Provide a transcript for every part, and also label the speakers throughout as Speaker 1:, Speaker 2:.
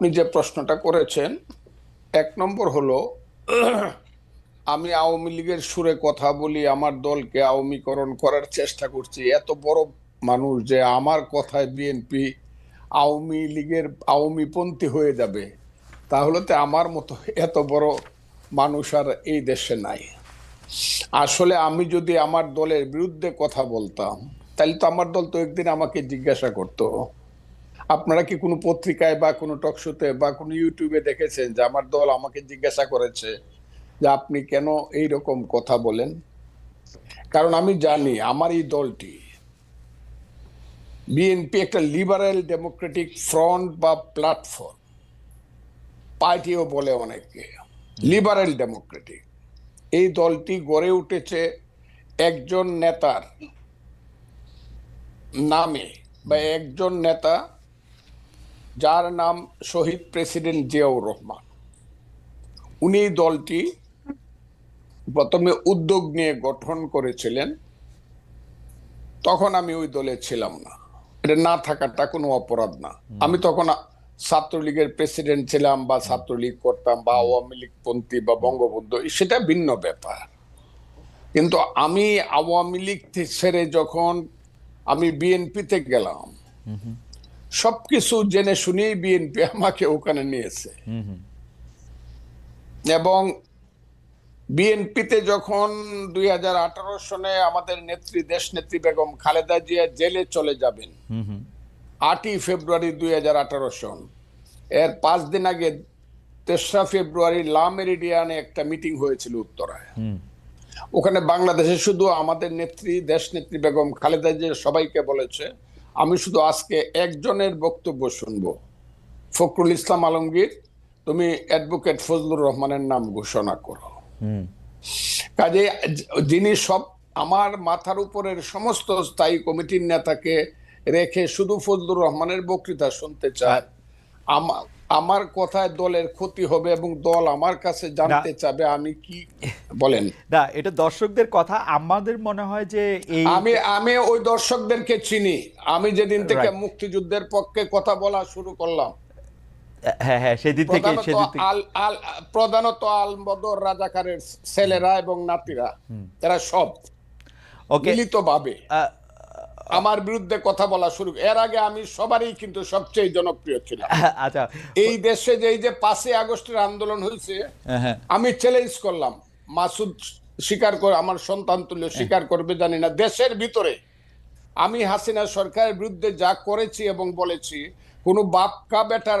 Speaker 1: আপনি যে প্রশ্নটা করেছেন, এক নম্বর হলো, আমি আওয়ামী লীগের সুরে কথা বলি, আমার দলকে আওয়ামীকরণ করার চেষ্টা করছি। এত বড় মানুষ যে আমার কথায় বিএনপি আওয়ামী লীগের আওয়ামীপন্থী হয়ে যাবে, তাহলে তো আমার মতো এত বড় মানুষ আর এই দেশে নাই। আসলে আমি যদি আমার দলের বিরুদ্ধে কথা বলতাম, তাহলে তো আমার দল তো একদিন আমাকে জিজ্ঞাসা করতো। আপনারা কি কোনো পত্রিকায় বা কোনো টকশোতে বা কোনো ইউটিউবে দেখেছেন যে আমার দল আমাকে জিজ্ঞাসা করেছে যে আপনি কেন এই রকম কথা বলেন? কারণ আমি জানি আমার এই দলটি বিএনপি একটা লিবারেল ডেমোক্রেটিক ফ্রন্ট বা প্ল্যাটফর্ম পার্টিও বলে অনেকে। লিবারেল ডেমোক্রেটিক এই দলটি গড়ে উঠেছে একজন নেতার নামে বা একজন নেতা যার নাম শহীদ প্রেসিডেন্ট জিয়াউর রহমান। উনি দলটি প্রথমে উদ্যোগ নিয়ে গঠন করেছিলেন। তখন আমি ওই দলে ছিলাম না। এটা না থাকাটা কোনো অপরাধ না। আমি তখন ছাত্রলীগের প্রেসিডেন্ট ছিলাম বা ছাত্রলীগ করতাম বা আওয়ামী লীগ পন্থী বা বঙ্গবন্ধু সেটা ভিন্ন ব্যাপার। কিন্তু আমি আওয়ামী লীগ ছেড়ে যখন আমি বিএনপিতে গেলাম সবকিছু জেনে শুনেই বিএনপি আমাকে ওখানে নিয়েছে। এবং বিএনপিতে যখন দুই হাজার আঠারো সনে আমাদের নেত্রী দেশ নেত্রী বেগম খালেদা জিয়া জেলে চলে যাবেন আটই ফেব্রুয়ারি দুই হাজার আঠারো সন এর পাঁচ দিন আগে তেসরা ফেব্রুয়ারি লা মেরিডিয়ানে একটা মিটিং হয়েছিল উত্তরায়। ওখানে বাংলাদেশে শুধু আমাদের নেত্রী দেশ নেত্রী বেগম খালেদা জিয়া সবাইকে বলেছে আমি শুধু আজকে একজনের বক্তব্য শুনব। ফখরুল ইসলাম আলমগীর তুমি অ্যাডভোকেট ফজলুর রহমানের নাম ঘোষণা করো। কাজে যিনি সব আমার মাথার উপরের সমস্ত স্থায়ী কমিটির নেতাকে রেখে শুধু ফজলুর রহমানের বক্তৃতা শুনতে চায় আমা- আমার কথায় দলের ক্ষতি হবে এবং দল আমার কাছে জানতে চাবে আমি কি বলেন?
Speaker 2: না এটা দর্শকদের কথা। আমাদের মনে হয় যে এই
Speaker 1: আমি আমি ওই দর্শকদেরকে চিনি। আমি যেদিন থেকে মুক্তিযুদ্ধের পক্ষে কথা বলা শুরু করলাম।
Speaker 2: হ্যাঁ হ্যাঁ সেদিন থেকে
Speaker 1: প্রধানত
Speaker 2: সেদিন থেকে।
Speaker 1: আল আল প্রধানত আল বদর রাজাকারের ছেলেরা এবং নাতিরা এরা সব
Speaker 2: ওকে
Speaker 1: মিলিত ভাবে আমার বিরুদ্ধে কথা বলা শুরু এর আগে আমি সবারই কিন্তু সবচেয়ে জনপ্রিয় ছিলাম।
Speaker 2: আচ্ছা।
Speaker 1: এই দেশে যে এই যে পাঁচই আগস্টের আন্দোলন হয়েছে
Speaker 2: হ্যাঁ
Speaker 1: আমি চ্যালেঞ্জ করলাম। মাসুদ স্বীকার করে আমার সন্তান তুল্য স্বীকার করবে জানি না। দেশের ভিতরে আমি হাসিনা সরকারের বিরুদ্ধে যা করেছি এবং বলেছি কোনো বাপকা বেটার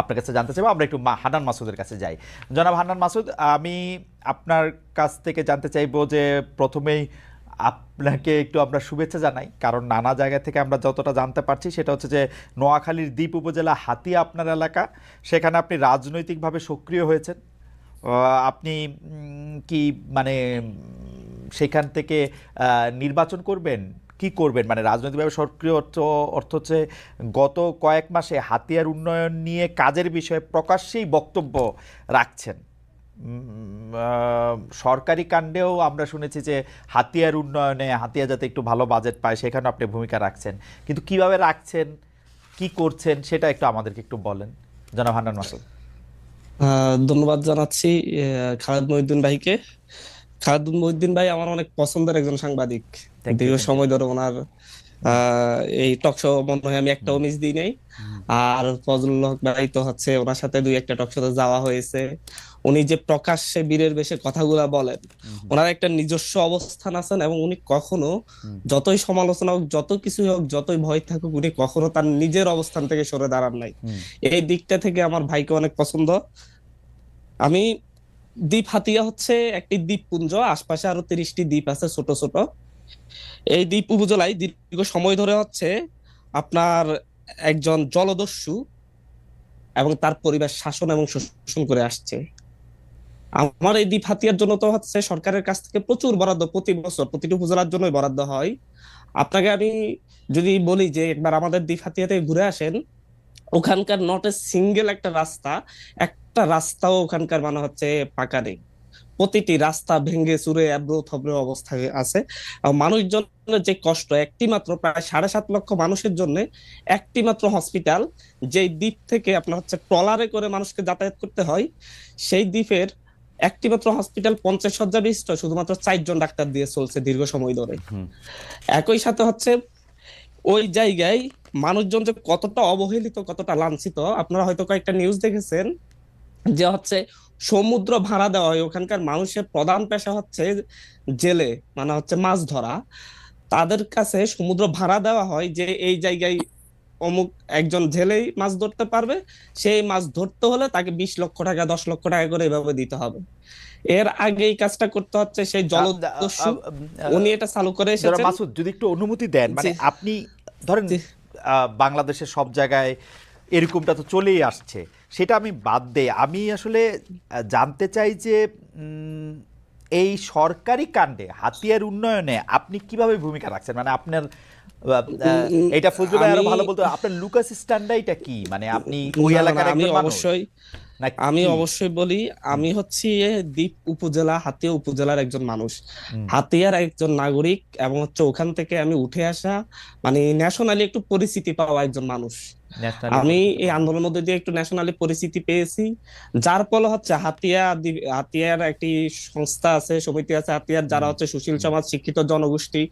Speaker 2: আপনার কাছে জানতে চাইব, আমরা একটু হান্নান মাসুদের কাছে যাই। জনাব হান্নান মাসুদ, আমি আপনার কাছ থেকে জানতে চাইব যে প্রথমেই আপনাকে একটু আমরা শুভেচ্ছা জানাই, কারণ নানা জায়গা থেকে আমরা যতটা জানতে পারছি সেটা হচ্ছে যে নোয়াখালীর দ্বীপ উপজেলা হাতিয়া আপনার এলাকা, সেখানে আপনি রাজনৈতিকভাবে সক্রিয় হয়েছেন। আপনি কি মানে সেখান থেকে নির্বাচন করবেন? কি করবেন? মানে রাজনৈতিকভাবে সক্রিয় অর্থ অর্থ হচ্ছে গত কয়েক মাসে হাতিয়ার উন্নয়ন নিয়ে কাজের বিষয়ে প্রকাশ্যেই বক্তব্য রাখছেন। সরকারি কাণ্ডেও আমরা শুনেছি যে হাতিয়ার উন্নয়নে হাতিয়া যাতে একটু ভালো বাজেট পায় সেখানে আপনি ভূমিকা রাখছেন। কিন্তু কীভাবে রাখছেন? কি করছেন? সেটা একটু আমাদেরকে একটু বলেন। জনাব মাসুদ।
Speaker 3: ধন্যবাদ জানাচ্ছি খালেদ মহিউদ্দিন ভাইকে। খালেদ মহিউদ্দিন ভাই আমার অনেক পছন্দের একজন সাংবাদিক। দীর্ঘ সময় ধরে ওনার এই টক শো মনে হয় আমি একটাও মিস দিই নাই। আর ফজলুল হক ভাই তো হচ্ছে ওনার সাথে দুই একটা টক শোতে যাওয়া হয়েছে। উনি যে প্রকাশ্যে বীরের বেশে কথাগুলা বলেন ওনার একটা নিজস্ব অবস্থান আছেন এবং উনি কখনো যতই সমালোচনা হোক যত কিছু হোক যতই ভয় থাকুক উনি কখনো তার নিজের অবস্থান থেকে সরে দাঁড়ান নাই। এই দিকটা থেকে আমার ভাইকে অনেক পছন্দ। আমি দ্বীপ হাতিয়া হচ্ছে একটি দ্বীপপুঞ্জ, আশপাশে আরও তিরিশটি দ্বীপ আছে ছোট ছোট। এই দ্বীপ উপজেলায় দীর্ঘ সময় ধরে হচ্ছে আপনার একজন জলদস্যু এবং তার পরিবার শাসন এবং শোষণ করে আসছে। আমার এই দ্বীপ হাতিয়ার জন্য তো হচ্ছে সরকারের কাছ থেকে প্রচুর বরাদ্দ, প্রতি বছর, প্রতিটি উপজেলার জন্যই বরাদ্দ হয়। আপনাকে আমি যদি বলি যে একবার আমাদের দ্বীপ হাতিয়াতে ঘুরে আসেন ওখানকার নট এ সিঙ্গেল একটা রাস্তা একটা রাস্তাও ওখানকার মানে হচ্ছে পাকা নেই। প্রতিটি রাস্তা ভেঙে চুরে এবড়ো থবড়ো অবস্থায় আছে। আর মানুষজনের যে কষ্ট একটি মাত্র প্রায় সাড়ে সাত লক্ষ মানুষের জন্য একটি মাত্র হসপিটাল যেই দ্বীপ থেকে আপনার হচ্ছে ট্রলারে করে মানুষকে যাতায়াত করতে হয় সেই দ্বীপের একটি মাত্র হসপিটাল পঞ্চাশ শয্যা বিশিষ্ট শুধুমাত্র চারজন ডাক্তার দিয়ে চলছে দীর্ঘ সময় ধরে। একই সাথে হচ্ছে ওই জায়গায় মানুষজন যে কতটা অবহেলিত, কতটা লাঞ্ছিত, আপনারা হয়তো কয়েকটা নিউজ দেখেছেন যে হচ্ছে সমুদ্র ভাড়া দেওয়া হয়, ওখানকার মানুষের প্রধান পেশা হচ্ছে জেলে মানে হচ্ছে মাছ ধরা। তাদের কাছে সমুদ্র ভাড়া দেওয়া হয় যে এই জায়গায় অমুক একজন জেলেই মাছ ধরতে পারবে সেই মাছ ধরতে হলে তাকে বিশ লক্ষ টাকা দশ লক্ষ টাকা করে এভাবে দিতে হবে। এর আগে এই কাজটা করতে হচ্ছে সেই জলদস্যু উনি এটা চালু করে এসেছেন।
Speaker 2: মাসুদ যদি একটু অনুমতি দেন মানে আপনি ধরেন বাংলাদেশের সব জায়গায় এরকমটা তো চলেই আসছে সেটা আমি বাদ দেই। আমি আসলে জানতে চাই যে উম, এই সরকারি কাণ্ডে হাতিয়ার উন্নয়নে আপনি কীভাবে ভূমিকা রাখছেন? মানে আপনার এটা ফজলু ভাই
Speaker 3: আরও
Speaker 2: ভালো বলতো আপনার লুকাস স্ট্যান্ডাইটা কি? মানে আপনি ওই এলাকার
Speaker 3: আমি
Speaker 2: একজন মানুষ?
Speaker 3: অবশ্যই আমি অবশ্যই বলি আমি হচ্ছি দ্বীপ উপজেলা হাতিয়া উপজেলার একজন মানুষ। হাতিয়ার একজন নাগরিক এবং হচ্ছে ওখান থেকে আমি উঠে আসা মানে ন্যাশনালি একটু পরিচিতি পাওয়া একজন মানুষ। আমি এই আন্দোলনের মধ্যে দিয়ে একটু ন্যাশনালি পরিচিতি পেয়েছি। যার ফলে হচ্ছে হাতিয়া হাতিয়ার একটি সংস্থা আছে সমিতি আছে হাতিয়ার যারা হচ্ছে সুশীল সমাজ শিক্ষিত জনগোষ্ঠী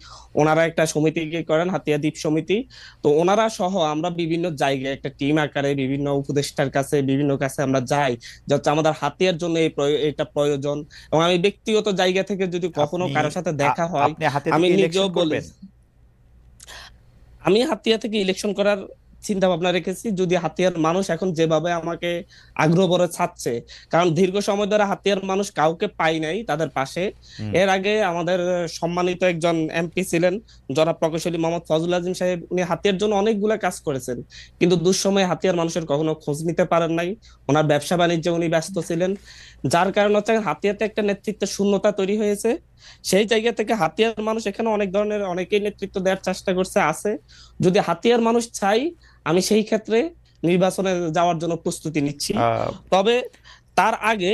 Speaker 3: ওনারা একটা সমিতি করেন হাতিয়া দ্বীপ সমিতি। তো ওনারা সহ আমরা বিভিন্ন জায়গায় একটা টিম আকারে বিভিন্ন উপদেষ্টার কাছে বিভিন্ন কাছে আমরা যাই যে হচ্ছে আমাদের হাতিয়ার জন্য এই এটা প্রয়োজন। এবং আমি ব্যক্তিগত জায়গা থেকে যদি কখনো কারোর সাথে দেখা হয় আমি নিজেও বলি আমি হাতিয়া থেকে ইলেকশন করার চিন্তা ভাবনা রেখেছি যদি হাতিয়ার মানুষ এখন যেভাবে আমাকে আগ্রহ করে ছাড়ছে কারণ দীর্ঘ সময় ধরে হাতিয়ার মানুষ কাউকে পাই নাই তাদের পাশে। এর আগে আমাদের সম্মানিত একজন এমপি ছিলেন জনাব প্রকৌশলী মোহাম্মদ ফজল আজিম সাহেব উনি হাতিয়ার জন্য অনেকগুলা কাজ করেছেন কিন্তু দুঃসময়ে হাতিয়ার মানুষের কখনো খোঁজ নিতে পারেন নাই। ওনার ব্যবসা বাণিজ্যে উনি ব্যস্ত ছিলেন। যার কারণে হচ্ছে হাতিয়াতে একটা নেতৃত্ব শূন্যতা তৈরি হয়েছে। সেই জায়গা থেকে হাতিয়ার মানুষ এখানে অনেক ধরনের অনেকেই নেতৃত্ব দেওয়ার চেষ্টা করছে আছে। যদি হাতিয়ার মানুষ চাই আমি সেই ক্ষেত্রে নির্বাচনে যাওয়ার জন্য প্রস্তুতি নিচ্ছি। তবে তার আগে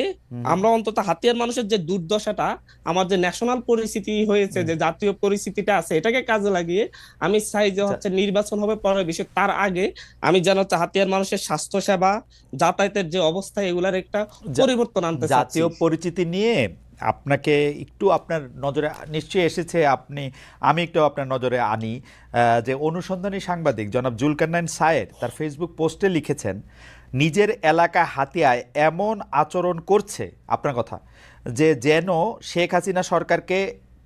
Speaker 3: আমরা অন্তত হাতিয়ার মানুষের যে দুর্দশাটা আমার যে ন্যাশনাল পরিস্থিতি হয়েছে যে জাতীয় পরিস্থিতিটা আছে এটাকে কাজে লাগিয়ে আমি চাই যে হচ্ছে নির্বাচন হবে পরের বিষয় তার আগে আমি যেন হচ্ছে হাতিয়ার মানুষের স্বাস্থ্য সেবা যাতায়াতের যে অবস্থা এগুলার একটা পরিবর্তন আনতে
Speaker 2: জাতীয় পরিচিতি নিয়ে আপনাকে একটু আপনার নজরে নিশ্চয়ই এসেছে আপনি আমি একটু আপনার নজরে আনি যে অনুসন্ধানী সাংবাদিক জনাব জুলকান্নাইন সায়ের তার ফেসবুক পোস্টে লিখেছেন নিজের এলাকা হাতিয়ায় এমন আচরণ করছে, আপনার কথা, যে যেন শেখ হাসিনা সরকারকে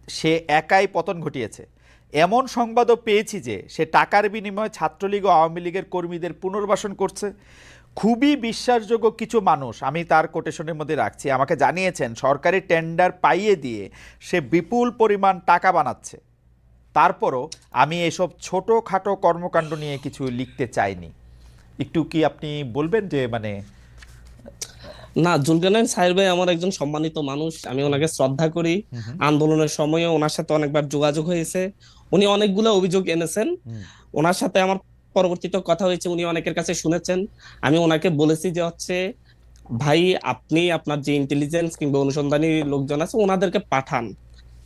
Speaker 2: সে একাই পতন ঘটিয়েছে। এমন সংবাদও পেয়েছি যে সে টাকার বিনিময়ে ছাত্রলীগ ও আওয়ামী লীগের কর্মীদের পুনর্বাসন করছে। খুবই বিশ্বাসযোগ্য কিছু মানুষ, আমি তার কোটেশনের মধ্যে রাখছি, আমাকে জানিয়েছেন, সরকারি টেন্ডার পাইয়ে দিয়ে সে বিপুল পরিমাণ টাকা বানাচ্ছে। তারপরও আমি এসব ছোটোখাটো কর্মকাণ্ড নিয়ে কিছু লিখতে চাইনি। একটু কি আপনি বলবেন যে মানে
Speaker 3: না জুলকানাইন সাহেব ভাই আমার একজন সম্মানিত মানুষ। আমি ওনাকে শ্রদ্ধা করি। আন্দোলনের সময়ে ওনার সাথে অনেকবার যোগাযোগ হয়েছে। উনি অনেকগুলো অভিযোগ এনেছেন। ওনার সাথে আমার পরবর্তীতে কথা হয়েছে উনি অনেকের কাছে শুনেছেন। আমি ওনাকে বলেছি যে হচ্ছে ভাই আপনি আপনার যে ইন্টেলিজেন্স কিংবা অনুসন্ধানী লোকজন আছে ওনাদেরকে পাঠান।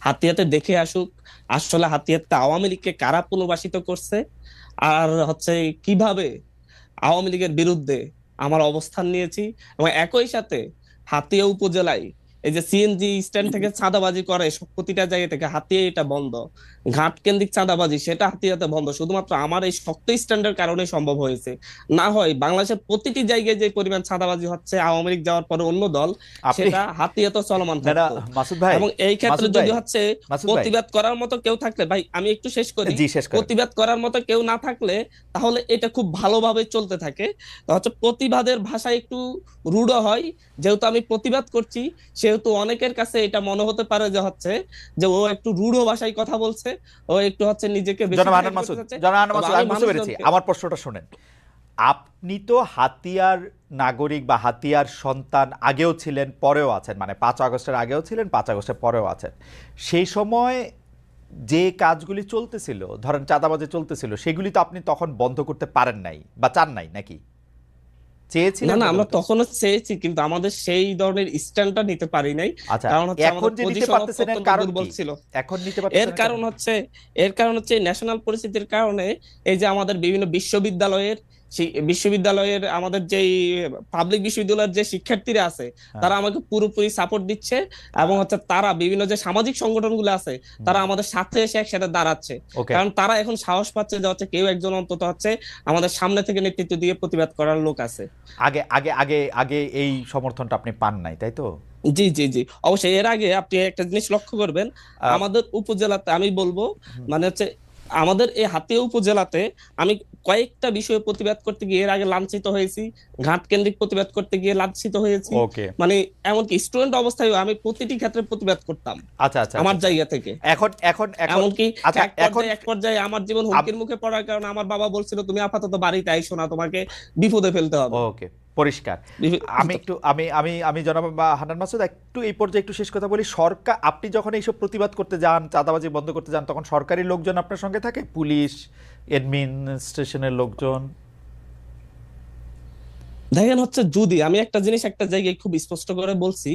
Speaker 3: হাতিয়াতে দেখে আসুক আসলে হাতিয়াতে আওয়ামী লীগকে কারা পুনর্বাসিত করছে? আর হচ্ছে কীভাবে আওয়ামী লীগের বিরুদ্ধে আমার অবস্থান নিয়েছি এবং একই সাথে হাতিয়া উপজেলায় এই যে সিএনজি স্ট্যান্ড থেকে চাঁদাবাজি করে প্রতিটা জায়গা থেকে হাতিয়ে এটা বন্ধ। ঘাট কেন্দ্রিক চাঁদাবাজি সেটা হাতিয়াতে বন্ধ। শুধুমাত্র আমার এই শক্ত স্ট্যান্ডের কারণে সম্ভব হয়েছে। না হয় বাংলাদেশের প্রতিটি জায়গায় যে পরিমাণ চাঁদাবাজি হচ্ছে আওয়ামী লীগ যাওয়ার পরে অন্য দল সেটা হাতিয়াতে চলমান এবং এই ক্ষেত্রে যদি হচ্ছে প্রতিবাদ করার মতো কেউ থাকলে ভাই আমি একটু শেষ করি। প্রতিবাদ করার মতো কেউ না থাকলে তাহলে এটা খুব ভালোভাবে চলতে থাকে। হচ্ছে প্রতিবাদের ভাষা একটু রূঢ় হয়। যেহেতু আমি প্রতিবাদ করছি সেহেতু অনেকের কাছে এটা মনে হতে পারে যে হচ্ছে যে ও একটু রূঢ় ভাষায় কথা বলছে। ও একটু হচ্ছে নিজেকে আমি
Speaker 2: বুঝতে পেরেছি। আমার প্রশ্নটা শুনেন। আপনি তো হাতিয়ার নাগরিক বা হাতিয়ার সন্তান আগেও ছিলেন পরেও আছেন। মানে পাঁচ আগস্টের আগেও ছিলেন পাঁচ আগস্টের পরেও আছেন। সেই সময় যে কাজগুলি চলতেছিল ধরেন চাঁদাবাজি চলতেছিল সেগুলি তো আপনি তখন বন্ধ করতে পারেন নাই বা চান নাই নাকি? চেয়েছিলেন
Speaker 3: না না আমরা? তখনও চেয়েছি কিন্তু আমাদের সেই ধরনের স্ট্যান্ডটা নিতে পারি নাই।
Speaker 2: আচ্ছা
Speaker 3: কারণ হচ্ছে
Speaker 2: এখন যে নিতে পারতেছেন এর কারণ
Speaker 3: বলছিল
Speaker 2: এখন নিতে পারতেছেন
Speaker 3: এর কারণ হচ্ছে এর কারণ হচ্ছে ন্যাশনাল পরিস্থিতির কারণে এই যে আমাদের বিভিন্ন বিশ্ববিদ্যালয়ের বিশ্ববিদ্যালয়ের আমাদের যে পাবলিক বিশ্ববিদ্যালয়ের যে শিক্ষার্থীরা আছে
Speaker 2: হ্যাঁ।
Speaker 3: তারা আমাকে পুরোপুরি সাপোর্ট দিচ্ছে এবং হচ্ছে তারা বিভিন্ন যে সামাজিক সংগঠনগুলো আছে তারা আমাদের সাথে এসে একসাথে দাঁড়াচ্ছে। কারণ তারা এখন সাহস পাচ্ছে যে হচ্ছে কেউ একজন অন্তত হচ্ছে আমাদের সামনে থেকে নেতৃত্ব দিয়ে প্রতিবাদ করার লোক আছে।
Speaker 2: আগে আগে আগে আগে এই সমর্থনটা আপনি পান নাই তাই তো?
Speaker 3: জি জি জি। অবশ্যই এর আগে আপনি একটা জিনিস লক্ষ্য করবেন আমাদের উপজেলাতে আমি বলব মানে হচ্ছে আমাদের এই হাতিয়া উপজেলাতে আমি কয়েকটা বিষয়ে প্রতিবাদ করতে গিয়ে এর আগে লাঞ্ছিত হয়েছি ঘাট কেন্দ্রিক প্রতিবাদ করতে গিয়ে লাঞ্ছিত হয়েছি। মানে এমনকি স্টুডেন্ট অবস্থায় আমি প্রতিটি ক্ষেত্রে প্রতিবাদ করতাম।
Speaker 2: আচ্ছা আচ্ছা
Speaker 3: আমার
Speaker 2: আচ্ছা।
Speaker 3: জায়গা থেকে।
Speaker 2: এখন এখন
Speaker 3: এমনকি
Speaker 2: আচ্ছা, এখন-
Speaker 3: এক পর্যায়ে আমার জীবন হুমকির মুখে পড়ার কারণে আমার বাবা বলছিল তুমি আপাতত বাড়িতে আইসো না তোমাকে বিপদে ফেলতে হবে।
Speaker 2: ওকে পরিষ্কার। আমি একটু আমি আমি আমি জনাব বা হান্নান মাসুদ একটু এই পর্যায়ে একটু শেষ কথা বলি। সরকার আপনি যখন এইসব প্রতিবাদ করতে যান চাঁদাবাজি বন্ধ করতে যান তখন সরকারি লোকজন আপনার সঙ্গে থাকে? পুলিশ অ্যাডমিনিস্ট্রেশনের লোকজন?
Speaker 3: দেখেন হচ্ছে যদি আমি একটা জিনিস একটা জায়গায় খুব স্পষ্ট করে বলছি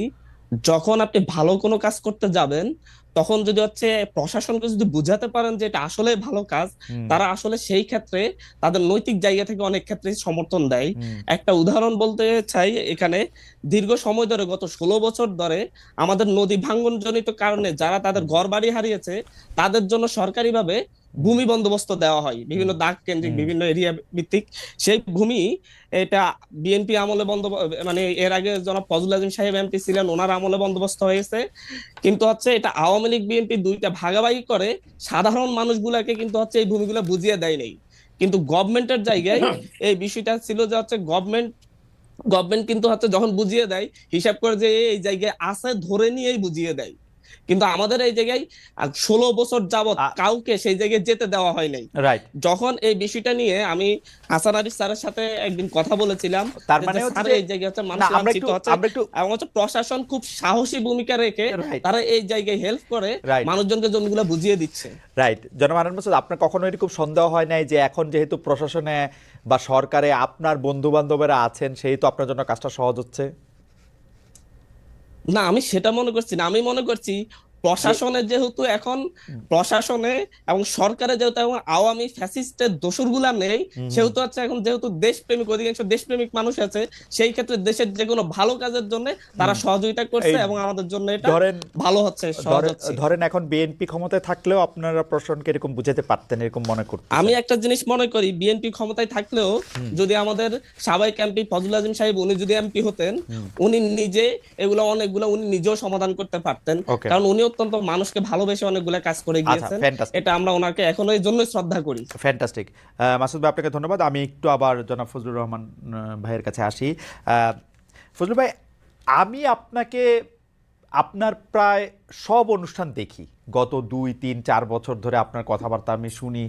Speaker 3: যখন আপনি ভালো কোনো কাজ করতে যাবেন তখন যদি হচ্ছে প্রশাসনকে যদি বুঝাতে পারেন যে এটা আসলে ভালো কাজ তারা আসলে সেই ক্ষেত্রে তাদের নৈতিক জায়গা থেকে অনেক ক্ষেত্রে সমর্থন দেয়। একটা উদাহরণ বলতে চাই এখানে দীর্ঘ সময় ধরে গত ষোলো বছর ধরে আমাদের নদী ভাঙ্গনজনিত কারণে যারা তাদের ঘর বাড়ি হারিয়েছে তাদের জন্য সরকারিভাবে ভূমি বন্দোবস্ত দেওয়া হয়। বিভিন্ন দাগ কেন্দ্রিক বিভিন্ন এরিয়া ভিত্তিক। সেই ভূমি এটা বিএনপি আমলে বন্ধ মানে এর আগে জনাব ফজল আজিম সাহেব এমপি ছিলেন ওনার আমলে বন্দোবস্ত হয়েছে। কিন্তু হচ্ছে এটা আওয়ামী লীগ বিএনপি দুইটা ভাগাভাগি করে সাধারণ মানুষগুলাকে কিন্তু হচ্ছে এই ভূমিগুলো বুঝিয়ে দেয় নাই। কিন্তু গভর্নমেন্টের জায়গায় এই বিষয়টা ছিল যে হচ্ছে গভর্নমেন্ট গভর্নমেন্ট কিন্তু হচ্ছে যখন বুঝিয়ে দেয় হিসাব করে যে এই জায়গায় আছে ধরে নিয়েই বুঝিয়ে দেয়। কিন্তু আমাদের এই জায়গায় ষোলো বছর যাবত
Speaker 2: আ-
Speaker 3: কাউকে সেই জায়গায় যেতে দেওয়া হয় নাই।
Speaker 2: রাইট
Speaker 3: যখন এই বিষয়টা নিয়ে আমি হাসান আরিফ স্যারের সাথে একদিন কথা বলেছিলাম
Speaker 2: তার মানে
Speaker 3: এই জায়গায় হচ্ছে মানুষ
Speaker 2: আমরা একটু
Speaker 3: হচ্ছে
Speaker 2: আমরা একটু
Speaker 3: এবং হচ্ছে প্রশাসন খুব সাহসী ভূমিকা রেখে. তারা এই জায়গায় হেল্প করে. মানুষজনকে জমিগুলো বুঝিয়ে দিচ্ছে।
Speaker 2: রাইট জনাব আনন্দ মাসুদ আপনার কখনো এরকম সন্দেহ হয় নাই যে এখন যেহেতু প্রশাসনে বা সরকারে আপনার বন্ধু বান্ধবেরা আছেন সেই তো আপনার জন্য কাজটা সহজ হচ্ছে?
Speaker 3: না আমি সেটা মনে করছি না আমি মনে করছি প্রশাসনে যেহেতু এখন প্রশাসনে এবং সরকারে যেহেতু এখন আওয়ামী ফ্যাসিস্টের দোসরগুলা নেই সেহেতু হচ্ছে এখন যেহেতু দেশপ্রেমিক অধিকাংশ দেশপ্রেমিক মানুষ আছে সেই ক্ষেত্রে দেশের যে কোনো ভালো কাজের জন্য তারা সহযোগিতা করছে এবং আমাদের জন্য এটা ভালো হচ্ছে
Speaker 2: ধরেন- এখন বিএনপি ক্ষমতায় থাকলেও আপনারা প্রশাসনকে এরকম বুঝাতে পারতেন এরকম মনে করতেন
Speaker 3: আমি একটা জিনিস মনে করি বিএনপি ক্ষমতায় থাকলেও যদি আমাদের সাবেক এমপি ফজল আজিম সাহেব উনি যদি এমপি হতেন উনি নিজে এগুলো অনেকগুলো উনি নিজেও সমাধান করতে পারতেন। কারণ উনি অত্যন্ত মানুষকে ভালোবেসে অনেকগুলো কাজ করে
Speaker 2: আচ্ছা
Speaker 3: গিয়েছেন। এটা আমরা ওনাকে এখনও এই জন্যই শ্রদ্ধা করি।
Speaker 2: ফ্যান্টাস্টিক মাসুদ ভাই আপনাকে ধন্যবাদ। আমি একটু আবার জনাব ফজলুর রহমান ভাইয়ের কাছে আসি। আহ, ফজলুর ভাই আমি আপনাকে আপনার প্রায় সব অনুষ্ঠান দেখি। গত দুই তিন চার বছর ধরে আপনার কথাবার্তা আমি শুনি।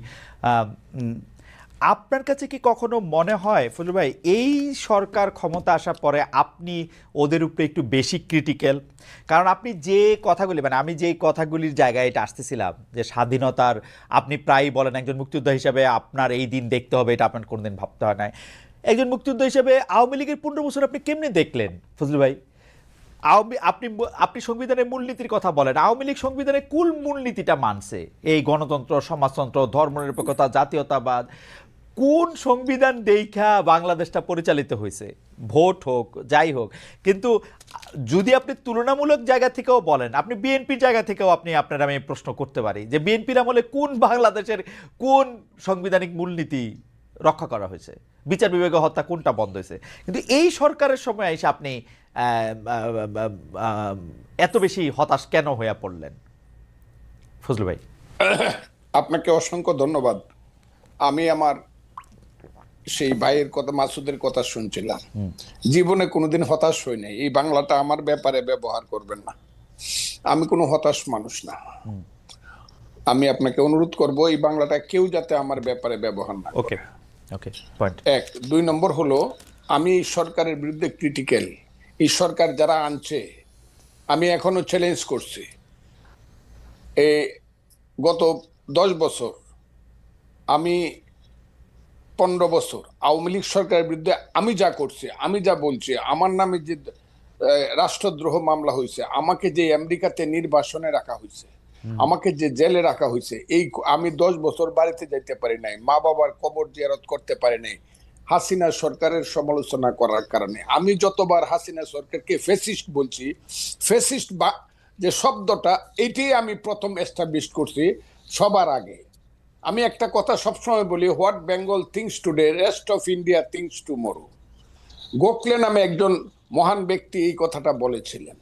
Speaker 2: আপনার কাছে কি কখনো মনে হয় ফজলু ভাই, এই সরকার ক্ষমতা আসার পরে আপনি ওদের উপরে একটু বেশি ক্রিটিক্যাল কারণ আপনি যে কথাগুলি মানে আমি যেই কথাগুলির জায়গায় এটা আসতেছিলাম, যে স্বাধীনতার, আপনি প্রায়ই বলেন একজন মুক্তিযোদ্ধা হিসাবে আপনার এই দিন দেখতে হবে, এটা আপনার কোনোদিন ভাবতে হয় নাই। একজন মুক্তিযোদ্ধা হিসেবে আওয়ামী লীগের পনেরো বছর আপনি কেমনে দেখলেন ফজলু ভাই? আওয়ামী, আপনি আপনি সংবিধানের মূলনীতির কথা বলেন, আওয়ামী লীগ সংবিধানের কুল মূলনীতিটা মানছে। এই গণতন্ত্র, সমাজতন্ত্র, ধর্মনিরপেক্ষতা, জাতীয়তাবাদ কোন সংবিধান দেখা বাংলাদেশটা পরিচালিত হয়েছে? ভোট হোক, যাই হোক। কিন্তু যদি আপনি তুলনামূলক জায়গা থেকেও বলেন, আপনি বিএনপির জায়গা থেকেও আপনি, আপনার আমি প্রশ্ন করতে পারি যে বিএনপির আমলে কোন বাংলাদেশের কোন সাংবিধানিক মূলনীতি রক্ষা করা হয়েছে? বিচার বিভাগে হত্যা কোনটা বন্ধ হয়েছে? কিন্তু এই সরকারের সময় এসে আপনি এত বেশি হতাশ কেন হয়ে পড়লেন? ফজলু ভাই।
Speaker 1: আপনাকে অসংখ্য ধন্যবাদ। আমি আমার সেই ভাইয়ের কথা মাসুদের কথা শুনছিলাম। জীবনে কোনোদিন হতাশ হই নাই। এই বাংলাটা আমার ব্যাপারে ব্যবহার করবেন না। আমি কোনো হতাশ মানুষ না। আমি আপনাকে অনুরোধ করব এই বাংলাটা কেউ যাতে আমার ব্যাপারে ব্যবহার না
Speaker 2: ওকে। ওকে পয়েন্ট।
Speaker 1: এক। দুই নম্বর হলো আমি এই সরকারের বিরুদ্ধে ক্রিটিক্যাল। এই সরকার যারা আনছে আমি এখনও চ্যালেঞ্জ করছি। এ গত দশ বছর আমি পনেরো বছর। আওয়ামী লীগ সরকারের বিরুদ্ধে আমি যা করছি আমি যা বলছি আমার নামে যে রাষ্ট্রদ্রোহ মামলা হয়েছে আমাকে যে আমেরিকাতে নির্বাসনে রাখা হয়েছে আমাকে যে জেলে রাখা হয়েছে এই আমি দশ বছর বাড়িতে যাইতে পারি নাই মা বাবার কবর জিয়ারত করতে পারি নাই হাসিনা সরকারের সমালোচনা করার কারণে। আমি যতবার হাসিনা সরকারকে ফেসিস্ট বলছি ফেসিস্ট বা যে শব্দটা এটাই আমি প্রথম এস্টাবলিশ করছি সবার আগে। আমি একটা কথা সবসময় বলি, what Bengal thinks today, rest of India thinks to tomorrow. Gokhale নামে একজন মহান ব্যক্তি এই কথাটা বলেছিলেন।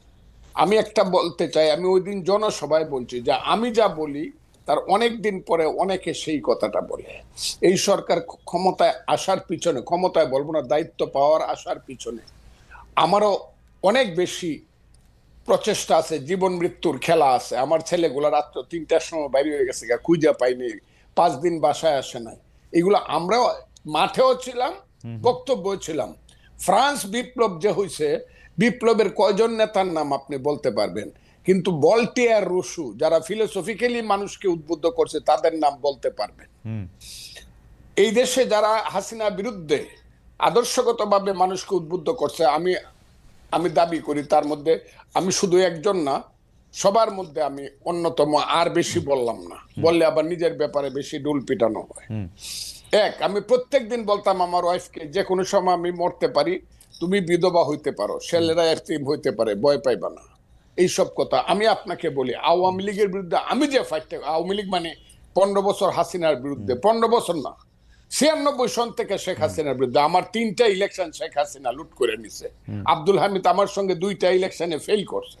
Speaker 1: আমি একটা বলতে চাই, আমি ওই দিন জনসভায় বলছি যে আমি যা বলি, তার অনেক দিন পরে অনেকে সেই কথাটা বলে। এই সরকার ক্ষমতায় আসার পিছনে, ক্ষমতায় বলব না, দায়িত্ব পাওয়ার আসার পিছনে আমারও অনেক বেশি প্রচেষ্টা আছে, জীবন মৃত্যুর খেলা আছে। আমার ছেলেগুলা রাত্র তিনটার সময় বাইরে হয়ে গেছে খুঁজে পাইনি। পাঁচ দিন বাসায় আসে নাই। এগুলো আমরাও মাঠেও ছিলাম বক্তব্য ছিলাম। ফ্রান্স বিপ্লব যে হয়েছে বিপ্লবের কয়জন নেতার নাম আপনি বলতে পারবেন। কিন্তু বলটিয়ার রসু যারা ফিলোসফিক্যালি মানুষকে উদ্বুদ্ধ করছে তাদের নাম বলতে পারবেন। এই দেশে যারা হাসিনা বিরুদ্ধে আদর্শগতভাবে মানুষকে উদ্বুদ্ধ করছে আমি আমি দাবি করি তার মধ্যে আমি শুধু একজন না সবার মধ্যে আমি অন্যতম আর বেশি বললাম না। বললে আবার নিজের ব্যাপারে বেশি ডুল পিটানো হয়। এক আমি প্রত্যেক দিন বলতাম আমার ওয়াইফকে যে কোনো সময় আমি মরতে পারি তুমি বিধবা হইতে পারো ছেলেরা এরতিম হইতে পারে ভয় পাইবা না। এইসব কথা আমি আপনাকে বলি আওয়ামী লীগের বিরুদ্ধে আমি যে ফাইটটা আওয়ামী লীগ মানে পনেরো বছর হাসিনার বিরুদ্ধে পনেরো বছর না ছিয়ানব্বই সন থেকে শেখ হাসিনার বিরুদ্ধে আমার তিনটা ইলেকশন শেখ হাসিনা লুট করে নিছে। আব্দুল হামিদ আমার সঙ্গে দুইটা ইলেকশনে ফেল করছে।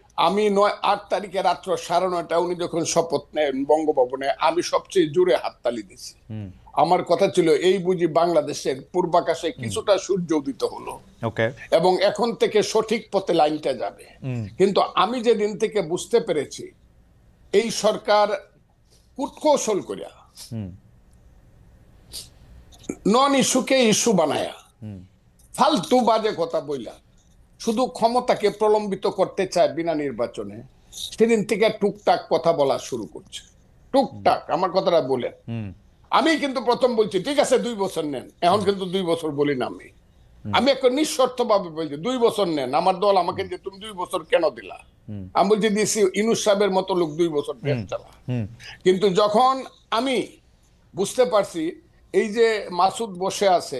Speaker 1: আমি নয় আট তারিখে রাত্র সাড়ে নয়টা উনি যখন শপথ নেন বঙ্গভবনে আমি সবচেয়ে জোরে হাততালি দিছি আমার কথা ছিল এই বুঝি বাংলাদেশের পূর্বাকাশে কিছুটা সূর্য উদিত হলো এবং এখন থেকে সঠিক পথে লাইনটা যাবে। কিন্তু আমি যেদিন থেকে বুঝতে পেরেছি এই সরকার কুটকৌশল করিয়া নন ইস্যুকে ইস্যু বানায়া ফালতু বাজে কথা বইলা শুধু ক্ষমতাকে প্রলম্বিত করতে চায় বিনা নির্বাচনে সেদিন থেকে টুকটাক কথা বলা শুরু করছে। টুকটাক আমার কথাটা বলেন আমি কিন্তু প্রথম বলছি ঠিক আছে দুই বছর নেন। এখন কিন্তু দুই বছর বলি না আমি। আমি একটা নিঃশর্ত ভাবে বলছি দুই বছর নেন। আমার দল আমাকে যে তুমি দুই বছর কেন দিলা? আমি বলছি দিয়েছি ইনুস সাহেবের মতো লোক দুই বছর দেশ চালা। কিন্তু যখন আমি বুঝতে পারছি এই যে মাসুদ বসে আছে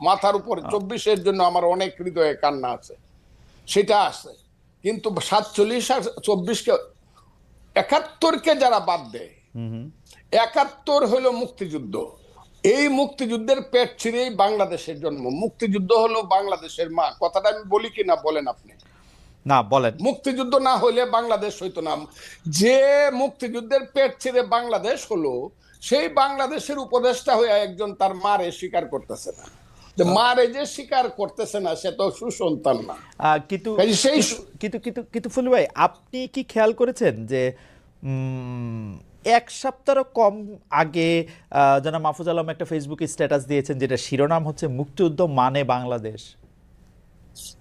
Speaker 1: মাথার উপরে চব্বিশের জন্য আমার অনেক হৃদয়ে কান্না আছে। সেটা আছে। কিন্তু সাতচল্লিশ আর চব্বিশকে একাত্তরকে যারা বাদ দেয় একাত্তর হলো মুক্তিযুদ্ধ। এই মুক্তিযুদ্ধের পেট ছিঁড়েই বাংলাদেশের জন্ম। মুক্তিযুদ্ধ হলো বাংলাদেশের মা। কথাটা আমি বলি কি না বলেন আপনি?
Speaker 2: না বলেন।
Speaker 1: মুক্তিযুদ্ধ না হইলে বাংলাদেশ হইতো না। যে মুক্তিযুদ্ধের পেট ছিঁড়ে বাংলাদেশ হলো সেই বাংলাদেশের উপদেষ্টা হয়ে একজন তার মারে স্বীকার করতেছে না। যে মারে যে স্বীকার করতেছে না সে তো সুসন্তান না।
Speaker 2: কিন্তু
Speaker 1: সেই
Speaker 2: কিন্তু- কিন্তু কিন্তু ফুলু ভাই আপনি কি খেয়াল করেছেন যে এক সপ্তাহ কম আগে জনাব মাহফুজ আলম একটা ফেসবুকে স্ট্যাটাস দিয়েছেন যেটা শিরোনাম হচ্ছে মুক্তিযুদ্ধ মানে বাংলাদেশ।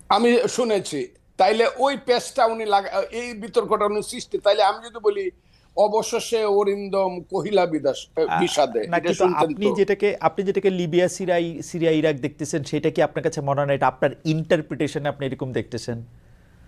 Speaker 1: আমি শুনেছি। তাইলে ওই পেজটা উনি লাগা এই বিতর্কটা উনি সৃষ্টি তাইলে আমি যদি বলি অবশেষে অরিন্দম কহিলা বিদাস বিষাদে।
Speaker 2: আপনি যেটাকে আপনি যেটাকে লিবিয়া সিরিয়া সিরিয়া ইরাক দেখতেছেন সেটা কি আপনার কাছে মনে হয় না? এটা আপনার ইন্টারপ্রিটেশনে আপনি এরকম দেখতেছেন?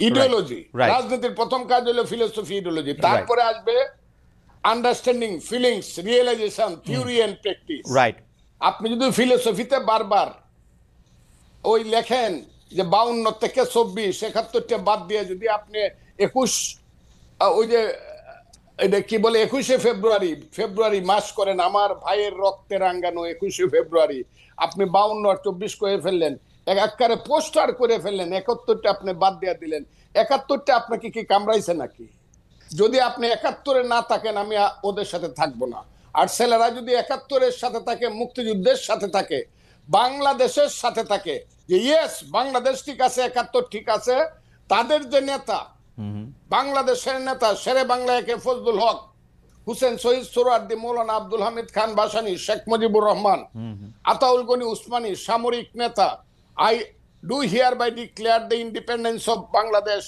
Speaker 1: ইডিওলজি রাজনীতির প্রথম কাজ হলো ফিলোসফি ইডিওলজি তারপরে আসবে understanding feelings realisation theory and practice
Speaker 2: right
Speaker 1: আপনি যদি ফিলোসফিতে বারবার ওই লেখেন যে বাউন্ন থেকে চব্বিশ একাত্তরটা বাদ দিয়ে যদি আপনি একুশ ওই যে এটা কি বলে একুশে ফেব্রুয়ারি ফেব্রুয়ারি মাস করেন আমার ভাইয়ের রক্তে রাঙ্গানো একুশে ফেব্রুয়ারি আপনি বাউন্ন আর চব্বিশ করে ফেললেন। এক পোস্টার করে ফেললেন একাত্তরটা আপনি বাদ দিয়ে দিলেন। একাত্তরটা আপনাকে কি কামড়াইছে নাকি? যদি আপনি একাত্তরে না থাকেন আমি ওদের সাথে থাকব না। আর ছেলেরা যদি একাত্তরের সাথে থাকে মুক্তিযুদ্ধের সাথে থাকে বাংলাদেশের সাথে থাকে যে ইয়েস বাংলাদেশ ঠিক আছে একাত্তর ঠিক আছে তাদের যে নেতা বাংলাদেশের নেতা শেরে বাংলা একে ফজলুল হক হুসেন শহীদ সোরার্দি মৌলানা আব্দুল হামিদ খান বাসানি শেখ মুজিবুর রহমান আতাউল গনি উসমানী সামরিক নেতা I do hereby declare the independence of Bangladesh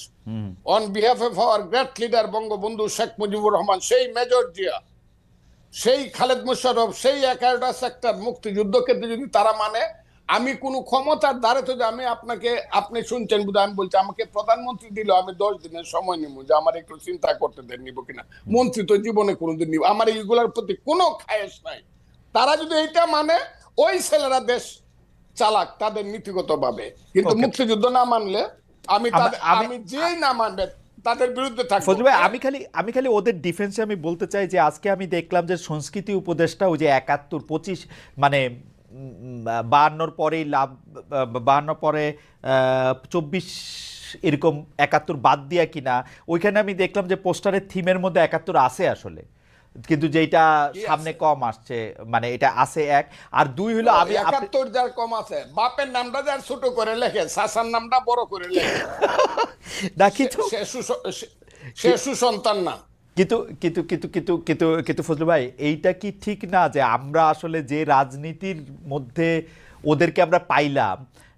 Speaker 1: on behalf of our great leader Bangabandhu Sheikh Mujibur Rahman সেই মেজর জিয়া সেই খালেদ মুশারফ সেই এগারোটা সেক্টর মুক্তিযুদ্ধকে যদি তারা মানে আমি কোনো ক্ষমতার দ্বারে তো আমি আপনাকে আপনি শুনছেন বুধ আমি বলছি আমাকে প্রধানমন্ত্রী দিল আমি দশ দিনের সময় নিব যে আমার একটু চিন্তা করতে দেন নিব কিনা? মন্ত্রী তো জীবনে কোনোদিন নিব আমার এইগুলোর প্রতি কোনো খায়েশ নাই। তারা যদি এইটা মানে ওই ছেলেরা দেশ চালাক তাদের নীতিগত ভাবে কিন্তু. মুক্তিযুদ্ধ না মানলে আমি
Speaker 2: আমি-
Speaker 1: যেই না মানবে তাদের বিরুদ্ধে থাকব।
Speaker 2: ফজল ভাই আমি খালি আমি খালি ওদের ডিফেন্সে আমি বলতে চাই যে আজকে আমি দেখলাম যে সংস্কৃতি উপদেষ্টা ওই যে একাত্তর পঁচিশ মানে বাহান্নর পরেই লাভ বাহান্নর পরে চব্বিশ এরকম একাত্তর বাদ দিয়া কিনা ওইখানে আমি দেখলাম যে পোস্টারের থিমের মধ্যে একাত্তর আছে আসলে। কিন্তু যেটা সামনে কম আসছে মানে এটা আছে এক। আর দুই হলো আমি
Speaker 1: একাত্তর যার কম আছে বাপের নামটা যার ছোট করে লেখে শাসার নামটা বড় করে লেখে।
Speaker 2: না কিন্তু
Speaker 1: সে সুসন্তান না।
Speaker 2: কিন্তু কিন্তু কিন্তু কিন্তু কিন্তু কিন্তু ফজলু ভাই এইটা কি ঠিক না যে আমরা আসলে যে রাজনীতির মধ্যে ওদেরকে আমরা পাইলাম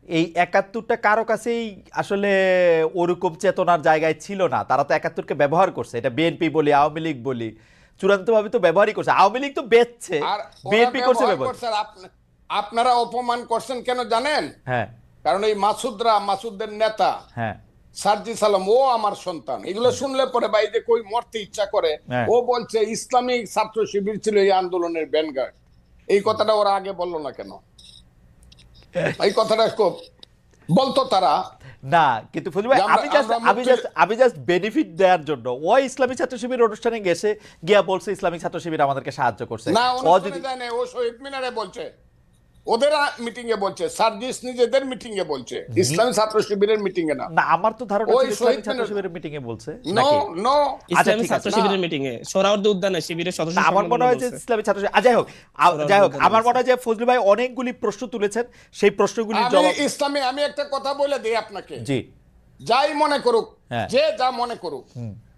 Speaker 2: এই একাত্তরটা কারও কাছেই আসলে ওরকম চেতনার জায়গায় ছিল না। তারা তো একাত্তরকে ব্যবহার করছে। এটা বিএনপি বলি আওয়ামী লীগ বলি। চূড়ান্তভাবে তো ব্যবহারই করছে। আওয়ামী লীগ তো বেচছে। বিএনপি করছে
Speaker 1: ব্যবহার আপনারা অপমান করছেন কেন জানেন?
Speaker 2: হ্যাঁ।
Speaker 1: কারণ এই মাসুদরা মাসুদের নেতা
Speaker 2: হ্যাঁ।
Speaker 1: সার্জি সালাম ও আমার সন্তান। এগুলো শুনলে পরে ভাই যে কই মরতে ইচ্ছা করে
Speaker 2: হ্যাঁ।
Speaker 1: ও বলছে ইসলামিক ছাত্র শিবির ছিল এই আন্দোলনের ব্যানগার্ড এই কথাটা ওরা আগে বলল না কেন? এই কথাটা খুব বলতো তারা?
Speaker 2: না কিন্তু ফজল ভাই আমি জাস্ট আমি জাস্ট আমি জাস্ট বেনিফিট দেওয়ার জন্য ও ইসলামী ছাত্র শিবির অনুষ্ঠানে গেছে গিয়া বলছে ইসলামিক ছাত্র শিবির আমাদেরকে সাহায্য করছে।
Speaker 1: না
Speaker 2: ও যদি
Speaker 1: ও শহীদ মিনারে বলছে। ওদের মিটিং এ বলছে সার্জিস নিজেদের মিটিং এ বলছে ইসলামী ছাত্র শিবিরের মিটিং এ না।
Speaker 2: না আমার তো ধারণা
Speaker 1: ওই শহীদ
Speaker 2: ছাত্র শিবিরের মিটিং এ বলছে
Speaker 1: নো নো
Speaker 3: ইসলামী ছাত্র শিবিরের মিটিং এ সোহরাওয়ার্দী উদ্যানে শিবিরের সদস্য
Speaker 2: আমার মনে হয় যে ইসলামী ছাত্র শিবির- যাই হোক যাই হোক আমার মনে হয় যে ফজলু ভাই অনেকগুলি প্রশ্ন তুলেছেন সেই প্রশ্নগুলির
Speaker 1: আমি
Speaker 2: জবাব
Speaker 1: ইসলামী আমি একটা কথা বলে দিই আপনাকে।
Speaker 2: জি।
Speaker 1: যাই মনে করুক
Speaker 2: হ্যাঁ।
Speaker 1: যে যা মনে করুক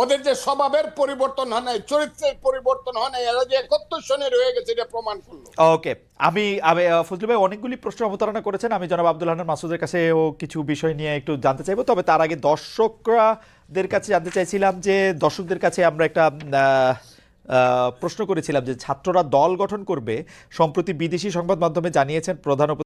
Speaker 1: ওদের যে স্বভাবের পরিবর্তন হয় নাই, চরিত্রের পরিবর্তন হয় নাই, এরা যে একত্র সনে রয়ে গেছে, এটা প্রমাণ করল।
Speaker 2: ওকে, আমি ফজলু ভাই অনেকগুলি প্রশ্ন অবতারণা করেছেন। আমি জনাব আব্দুল হান্নান মাসুদের কাছে ও কিছু বিষয় নিয়ে একটু জানতে চাইব। তবে তার আগে দর্শকরা দের কাছে জানতে চাইছিলাম যে, দর্শকদের কাছে আমরা একটা প্রশ্ন করেছিলাম যে, ছাত্ররা দল গঠন করবে সম্প্রতি বিদেশি সংবাদ মাধ্যমে জানিয়েছেন প্রধান